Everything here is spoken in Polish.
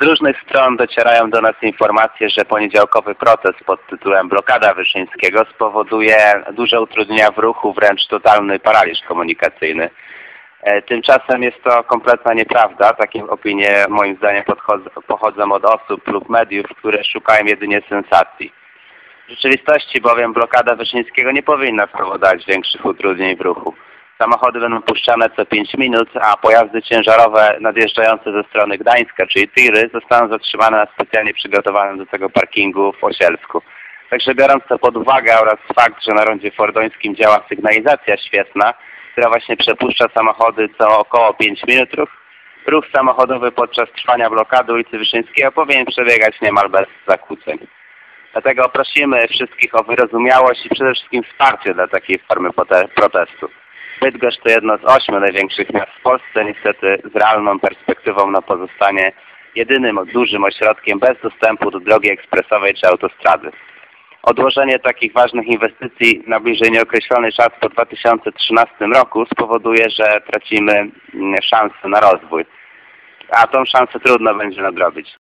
Z różnych stron docierają do nas informacje, że poniedziałkowy protest pod tytułem Blokada Wyszyńskiego spowoduje duże utrudnienia w ruchu, wręcz totalny paraliż komunikacyjny. E, tymczasem jest to kompletna nieprawda. Takie opinie moim zdaniem pochodzą od osób lub mediów, które szukają jedynie sensacji. W rzeczywistości bowiem blokada Wyszyńskiego nie powinna spowodować większych utrudnień w ruchu. Samochody będą puszczane co 5 minut, a pojazdy ciężarowe nadjeżdżające ze strony Gdańska, czyli tiry, zostaną zatrzymane na specjalnie przygotowanym do tego parkingu w Osielsku. Także biorąc to pod uwagę oraz fakt, że na rondzie fordońskim działa sygnalizacja świetna, która właśnie przepuszcza samochody co około 5 minut, ruch, samochodowy podczas trwania blokady ulicy Wyszyńskiego powinien przebiegać niemal bez zakłóceń. Dlatego prosimy wszystkich o wyrozumiałość i przede wszystkim wsparcie dla takiej formy protestu. Bydgoszcz to jedno z ośmiu największych miast w Polsce, niestety z realną perspektywą na pozostanie jedynym dużym ośrodkiem bez dostępu do drogi ekspresowej czy autostrady. Odłożenie takich ważnych inwestycji na bliżej nieokreślony czas po 2013 roku spowoduje, że tracimy mm, szansę na rozwój. A tą szansę trudno będzie nadrobić.